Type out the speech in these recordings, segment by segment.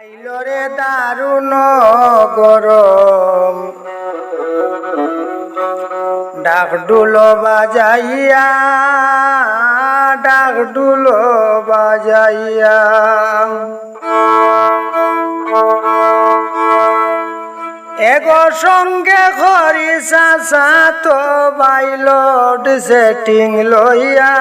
আইলরে দারুণ গরম। ডাকডুলো বাজাইয়া, ডাক ডুলো বাজাইয়া। এগো সঙ্গে খরি চাচা তো বাইলট সেটিং লইয়া।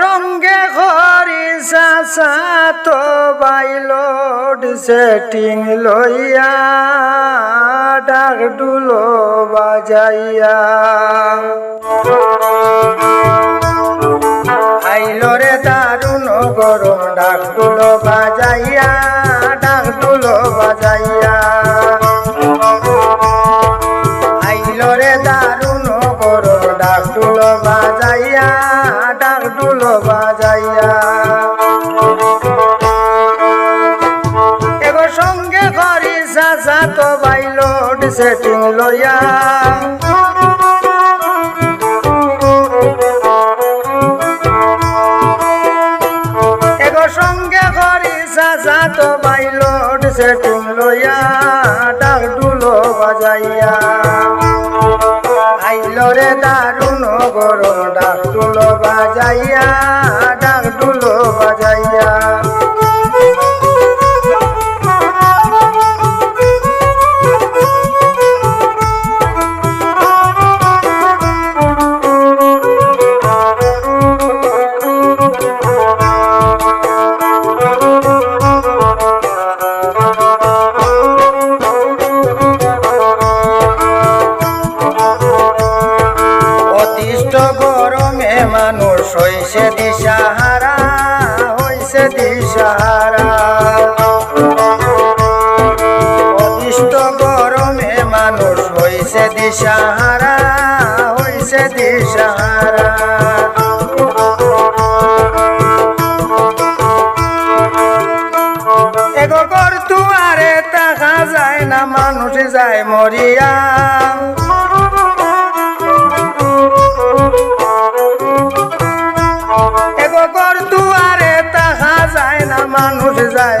সঙ্গে হরি চাচা তো বাইলোড সেটিং লইয়া ডাক ডুলো বাজাইয়া। আইলরে দারুণ গরম ডাক বাজাইয়া ডাক ডুলো বাজাইয়া। এগো সঙ্গে করি চাচা তো বাইলোড সেটিং লইয়া। এগো সঙ্গে করি চাচা তো বাইলোড সেটিং ডুলো মরিয়া এগো ঘর দুয়ারে তাহা যায় না মানুষ যায়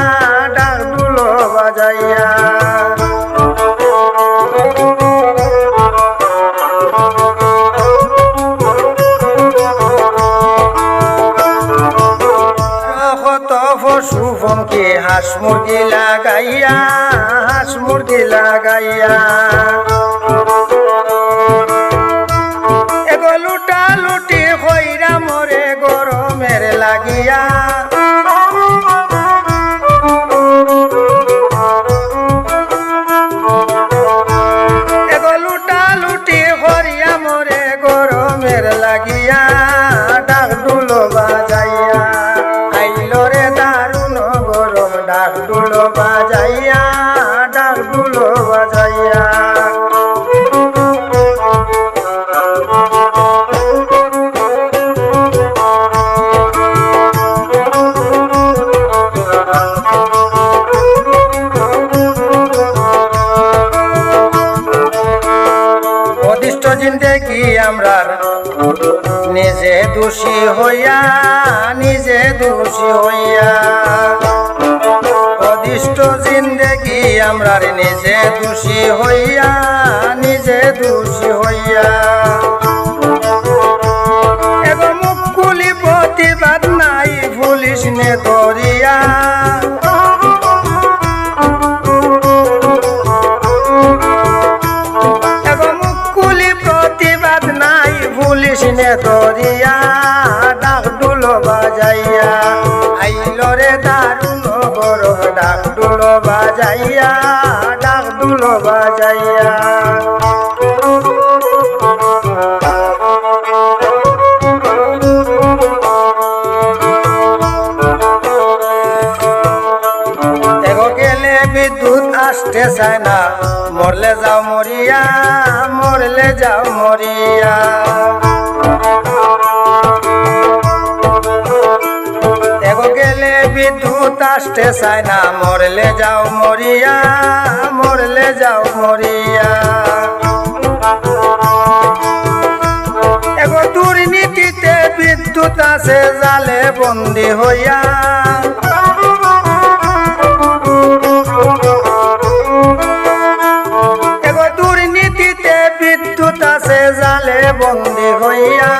পঙ্খী হাঁস মুরগি লাগাইয়া হাঁস মুরগি লাগাইয়া। দোষী হইয়া, নিজে দোষী হইয়া। অদিষ্ট জিন্দেগি আমরার নিজে দোষী হইয়া, নিজে দোষী হইয়া। পুলিশ নে ধরিয়া বিদ্যুৎ আসতে চায় না। মরলে যাও মরিয়া মরলে যাও মরিয়া। আসতে চায় না, মরলে যাও মরিয়া, মরলে যাও মরিয়া। দুর্নীতিতে বিদ্যুৎ আছে, জালে বন্দি হইয়া। এগো বন্দি হইয়া।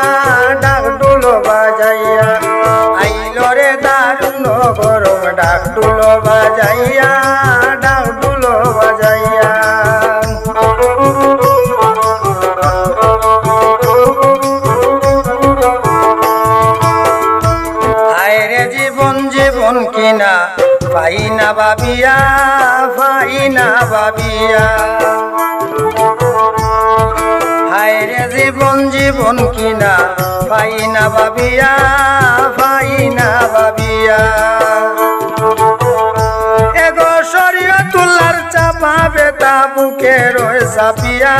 না বাবিয়া পাই না বাবিয়া। হায় রে জীবন জীবন কিনা পাই না বাবিয়া পাই না বাবিয়া। এগো শরীর তুলার চাপা বেতা বুকে রয়ে চাপিয়া।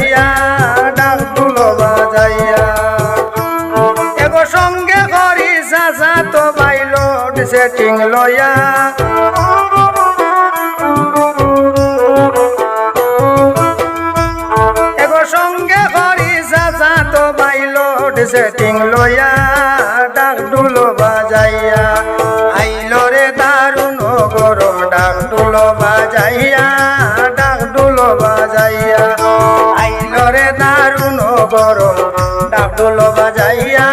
বাজাইয়া ডাক ডুলো বাজাইয়া। এগো সঙ্গে করি চাচা তো বাইল সেটিং লয়া এগো সঙ্গে করি চাচা তো বাইল সেটিং লয়া গরম ডাক বাজাইয়া